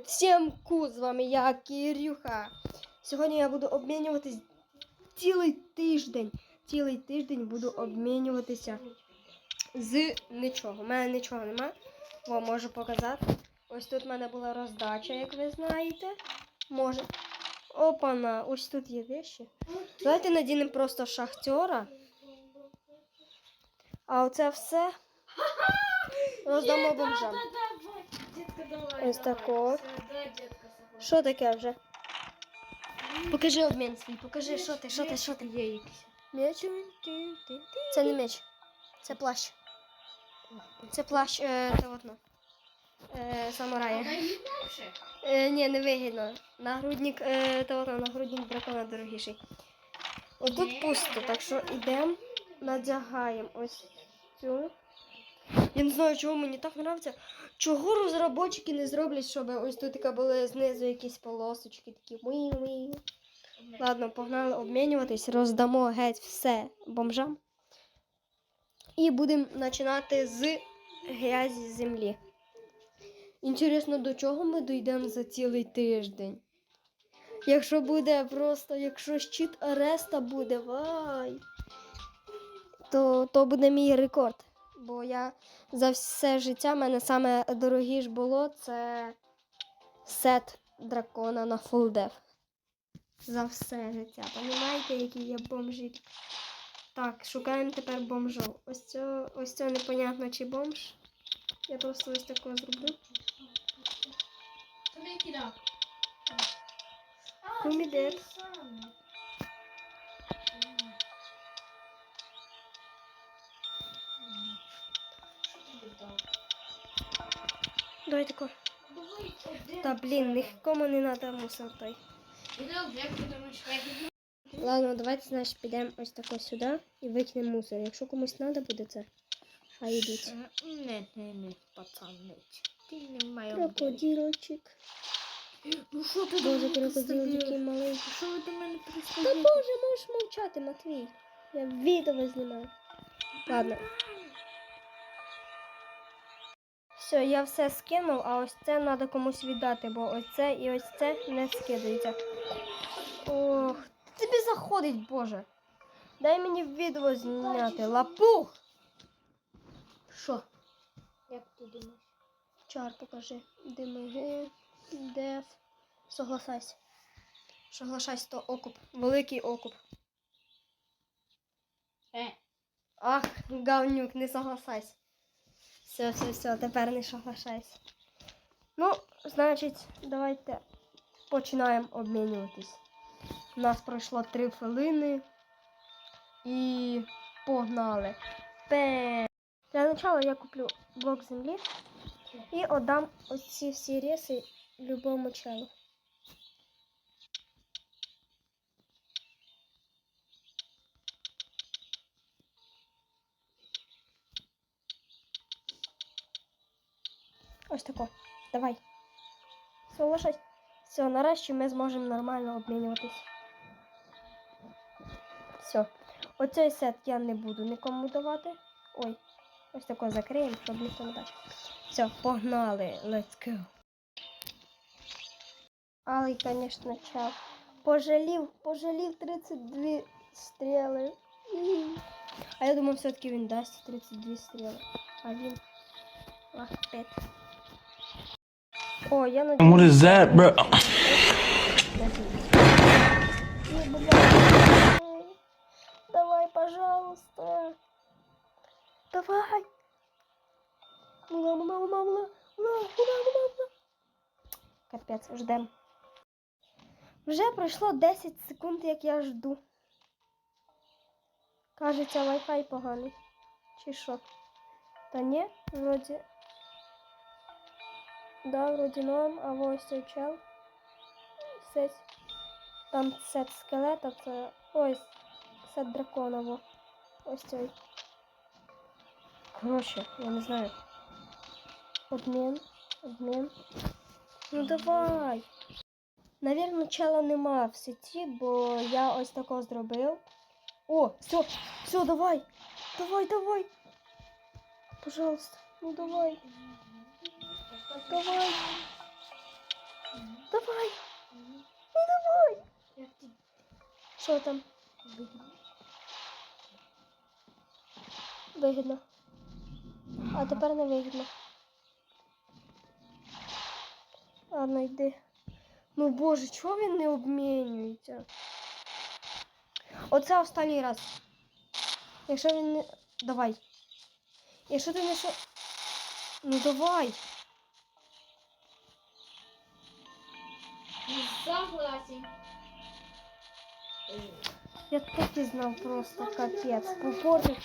Всім ку, з вами я, Кирюха. Сьогодні я буду обмінюватись цілий тиждень. Цілий тиждень буду обмінюватися з нічого. У мене нічого нема. О, можу показати. Ось тут в мене була роздача, як ви знаєте. Може. Опана, ось тут є вещі. Давайте надінемо просто шахтера. А оце все роздамо бомжам. Ось тако. Що таке вже? Покажи обмін свій, покажи, що ти, що ти, що ти. Є якийсь. Меч? Це не меч. Це плащ. Це плащ е, та одно. Е, самурая. Е, ні, не вигідно. Нагрудник, е, та одно, нагрудник дракона дорогіший. Отут пусто, так що йдемо, надягаємо ось цю. Я не знаю, чому мені так подобається. Чого розробники не зроблять, щоб ось тут така були знизу якісь полосочки такі. Ладно, погнали обмінюватись, роздамо геть все бомжам. І будемо починати з грязі землі. Інтересно, до чого ми дійдемо за цілий тиждень? Якщо буде просто, якщо щит Ареста буде, вай, то, то буде мій рекорд. Бо я за все життя, в мене саме дорогі ж було це сет дракона на full def. За все життя. Понімаєте, які є бомжі? Так, шукаємо тепер бомжов. Ось цього, ось цього непонятно, чи бомж. Я просто ось такого зроблю. Хумідет. Давай тако. Та блін, нікому не треба мусор той. Ладно, давайте, значить, підемо ось тако сюди і викинемо мусор. Якщо комусь треба буде це, хай йдуть. Не, не, не, пацани. Ти не має. Крокодилочок. Ну що ти Боже, крокодил такий маленький. Що ви до мене Та боже, можеш мовчати, Матвій. Я відео знімаю. Ладно. Все, я все скинув, а ось це треба комусь віддати, бо ось це і ось це не скидається. Ох, тобі заходить, Боже. Дай мені відео зняти. Лапух! Що? Як ти думаєш? Чар покажи. Димиги, деф. Соглашайся. Соглашайся, то окуп. Великий окуп. Е, Ах, говнюк, не соглашайся. Все, все, все, тепер не соглашайся. Ну, значить, давайте починаємо обмінюватись. У нас пройшло три хвилини. І погнали. Для початку я куплю блок землі і отдам оці всі реси любому челу. Ось тако. Давай. Соглашайся. Все, нарешті ми зможемо нормально обмінюватись. Все. Оцей сет я не буду нікому давати. Ой, ось тако закриємо, щоб ніхто не бачив. Все, погнали. Let's go. Але, звісно, чел. Пожалів, пожалів 32 стріли. А я думав, все-таки він дасть 32 стріли. А він. Ах, п'ять. О, я What надіюсь. is that, bro? Давай, пожалуйста. Давай. Мула, мула, мула, мула, мула, мула, мула, мула. Капець, ждем. Вже пройшло 10 секунд, як я жду. Кажеться, Wi-Fi поганий. Чи що? Та ні, вроді. Да, вроді норм, а ось цей чел. Сеть. Там сет скелета, це. Ось. Сет дракона, во. Ось цей. Коротше, я не знаю. Обмін. Обмін. Ну давай. Навірно, чела нема в сеті, бо я ось такого зробив. О, все, все, давай. Давай, давай. Пожалуйста, ну давай. Давай. Давай. Ну давай. Що там? вигідно? А тепер не вигідно. Ладно, йди. Ну боже, чого він не обмінюється? Оце останній раз. Якщо він не. Давай. Якщо ти не. Ну давай. Я так і знав просто капець. Попортив.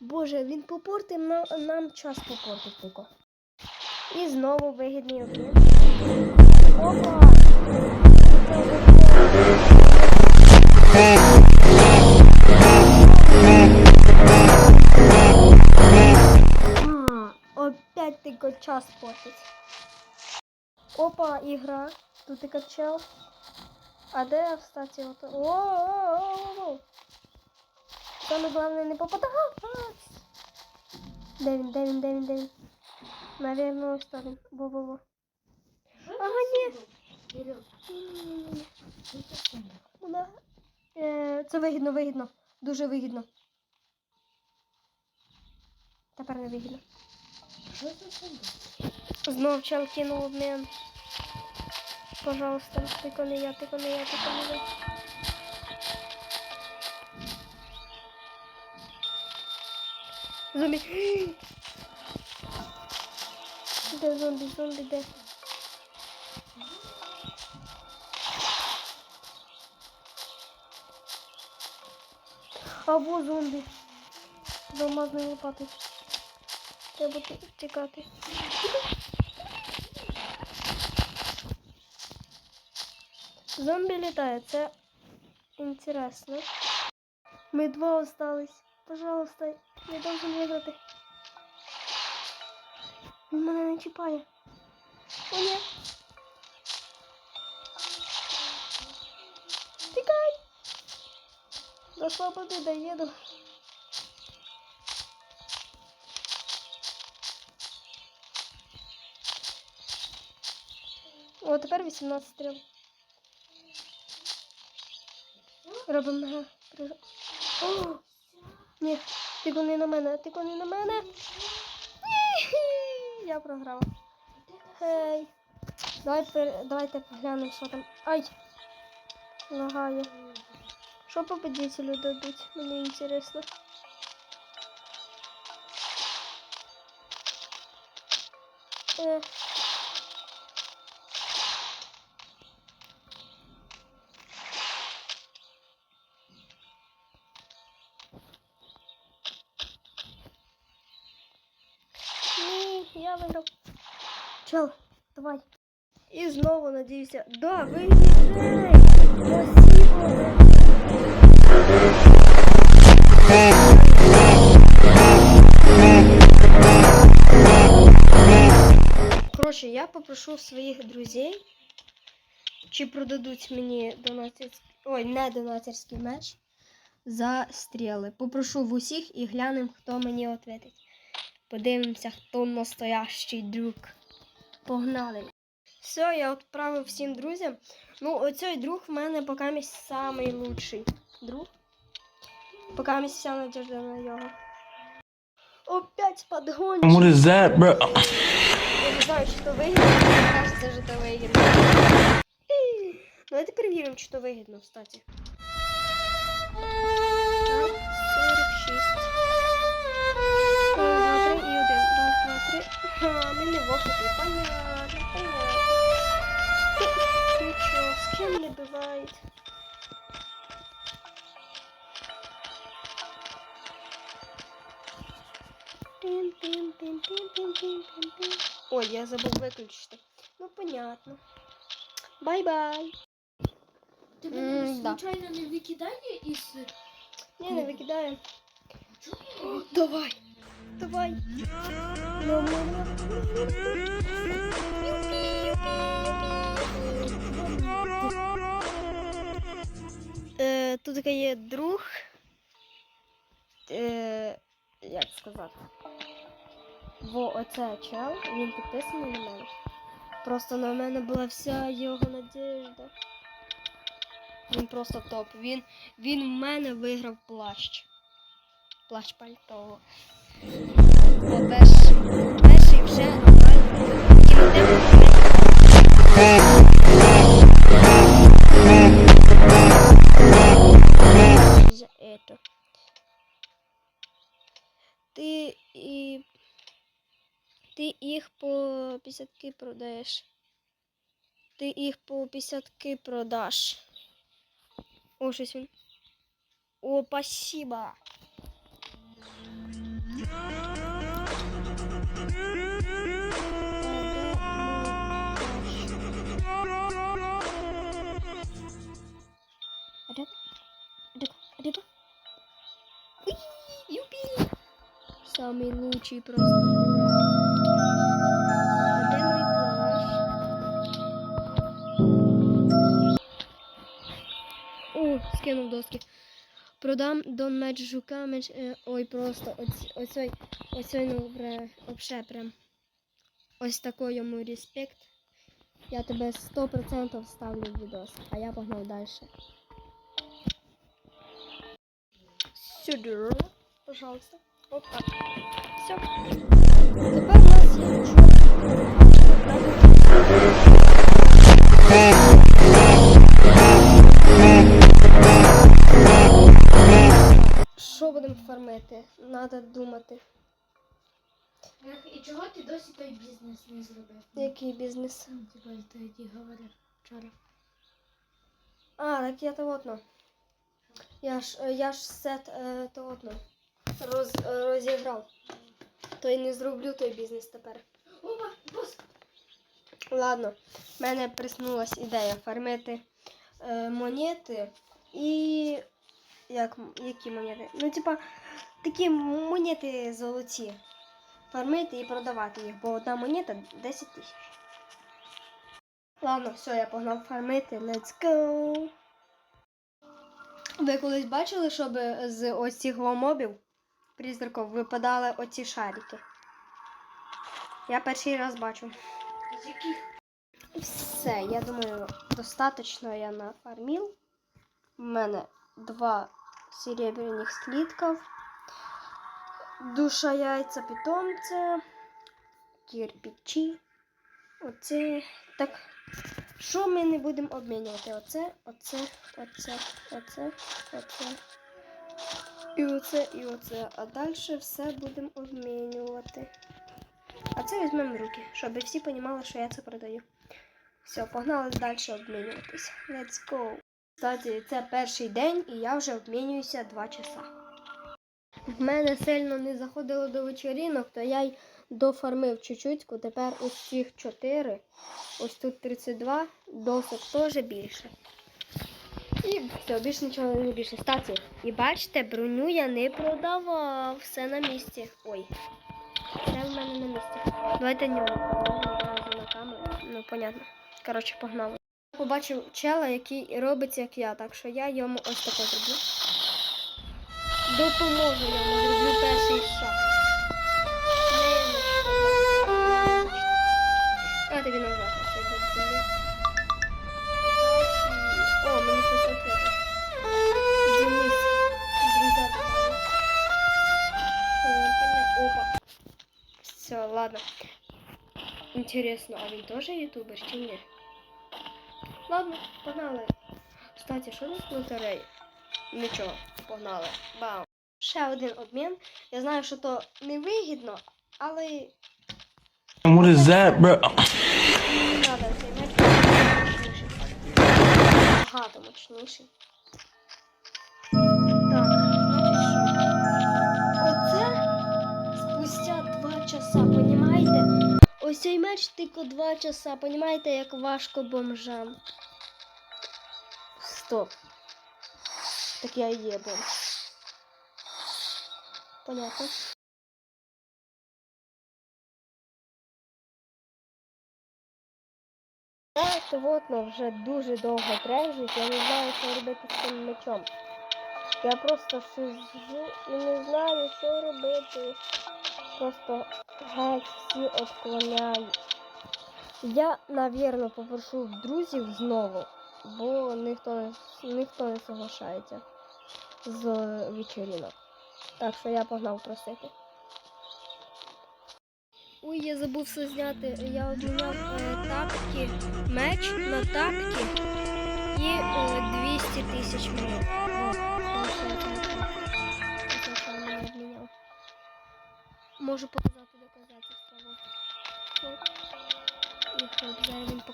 Боже, він попортив нам, нам час попортив тільки. І знову вигідний обмін. Опа! Опять тільки час портить. Опа, ігра. Тут і качав. А де, кстати, ото? О-о-о-о-о! Саме головне не попадати. Де він, де він, де він, де він? Наверно, ось там він. Во-во-во. Ага, ні. Е, Це вигідно, вигідно. Дуже вигідно. Тепер не вигідно. Знов чел кинув обмін. Пожалуйста, тільки не я, тільки не я, тільки не я. Зомбі. Де зомбі, зомбі, де? Або зомбі. З алмазної лопати. Треба ті- Зомбі літає, це інтересно. Ми два остались. Пожалуйста, я должен виграти. Він мене не чіпає. О, ні. Тікай! До свободи доїду. О, тепер 18 стріл. Робимо прижа- О! Ні, ти гони на мене, ти гони на мене. Я програла. Гей. Давай, давайте поглянемо, що там. Ай! Лагає. Що победителю дадуть? Мені інтересно. Е. я виграв. Чел, давай. І знову надіюся. Да, виїжджай! Коротше, я попрошу своїх друзей, чи продадуть мені донатерський, ой, не донатерський меч за стріли. Попрошу в усіх і глянемо, хто мені відповідить. Подивимося, хто настоящий друг. Погнали. Все, я відправив всім друзям. Ну, оцей друг в мене поки місць самий лучший друг. Поки місць вся надежда на його. Опять подгончик. What is that, bro? Я не знаю, чи то вигідно, мені кажется, що то вигідно. Давайте перевіримо, чи то вигідно, кстати. Ой, я забув виключити. Ну, понятно. Бай-бай. Ти М, да. случайно не викидає із... Ні, не викидаю. О, давай. Давай. Ну, ну, ну. Е, тут таке є друг. Е, як сказати? Во, оце чел, він підписаний на мене. Просто на мене була вся його надіжда. Він просто топ. Він, він в мене виграв плащ. Плащ пальто. 50 продаєш. Ти їх по 50 продаш. О, щось він. О, спасибо. А де? А де? А де? Уй, Юпі! Самый лучший просто. О, скинув доски. Продам Дон меч жука, меч. е, ой, просто оць, оцей, оцей, ну, вре- вообще прям. Ось такий йому респект. Я тебе 100% ставлю в відос, а я погнав далі. Сюди, пожалуйста. Опа. Все. Тепер у нас є Що фармити? Надо думати. І чого ти досі той бізнес не зробив? Який бізнес? Типа ти говорив вчора. А, так я то одно. Я ж, е, я ж сет е, то одно роз, е, розіграв. То й не зроблю той бізнес тепер. Опа, бос! Ладно, в мене приснулась ідея фармити е, монети і. Як, які монети? Ну, типа, такі монети золоті. Фармити і продавати їх, бо одна монета 10 тисяч. Ладно, все, я погнав фармити. Let's go! Ви колись бачили, щоб з ось цих мобів призраків випадали оці шарики? Я перший раз бачу. З яких? Все, я думаю, достаточно я нафармил. У мене два серебряних слитков, душа яйця питомця, кирпичі. Оце. Так, що ми не будемо обмінювати? Оце, оце, оце, оце, оце. І оце, і оце. А далі все будемо обмінювати. А це візьмемо руки, щоб всі розуміли, що я це продаю. Все, погнали далі обмінюватись. Let's go. Кстати, це перший день і я вже обмінююся 2 часа. В мене сильно не заходило до вечорінок, то я й дофармив чуть-чуть, тепер ось цих 4, ось тут 32, досок теж більше. І все, більше нічого не більше. Кстати, і бачите, броню я не продавав, все на місці. Ой, це в мене на місці. Давайте нього одразу на камеру. Ну, понятно. Коротше, погнали. Побачив чела, який робить, як я, так що я йому ось таке зроблю. Допоможу йому, зроблю перший шаг. А тобі назад. О. Все, ладно. Интересно, а він теж ютубер чи ні? Ладно, погнали. Кстати, що тут лотереї? Нічого, погнали. Бам. Ще один обмін. Я знаю, що то невигідно, але What is that, bro? надо цей меч. Багато мощніший. Ось цей меч тільки два часа, понімаєте, як важко бомжам. Стоп. Так я і є бомж. Понятно. От ну, вже дуже довго трежуть, я не знаю, що робити з цим мечом. Я просто сижу і не знаю, що робити. Просто геть всі отклоняють. Я, навірно, попрошу друзів знову, бо ніхто ніхто не соглашається з вечеринок. Так що я погнав просити. Ой, я забув все зняти. Я обміняв е, тапки, меч на тапки і е, 200 тисяч монет. О, тому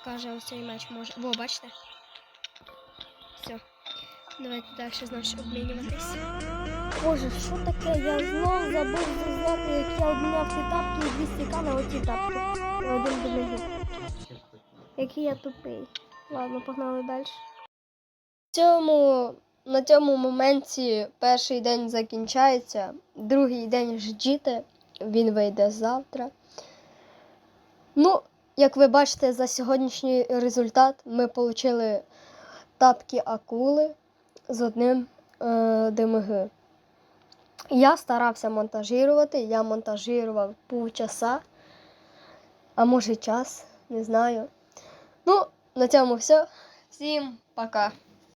покаже ось цей меч. Може. Во, бачите? Все. Давайте далі значить обмінюватись. Боже, що таке? Я знов забув зняти, як я обміняв ці тапки і 200к на оті тапки. Один до ноги. Який я тупий. Ладно, погнали далі. Цьому, на цьому моменті перший день закінчається, другий день ждіте, він вийде завтра. Ну, як ви бачите, за сьогоднішній результат ми отримали тапки акули з одним е, ДМГ. Я старався монтажувати, я монтажував півчаса, а може час, не знаю. Ну, на цьому все. Всім пока.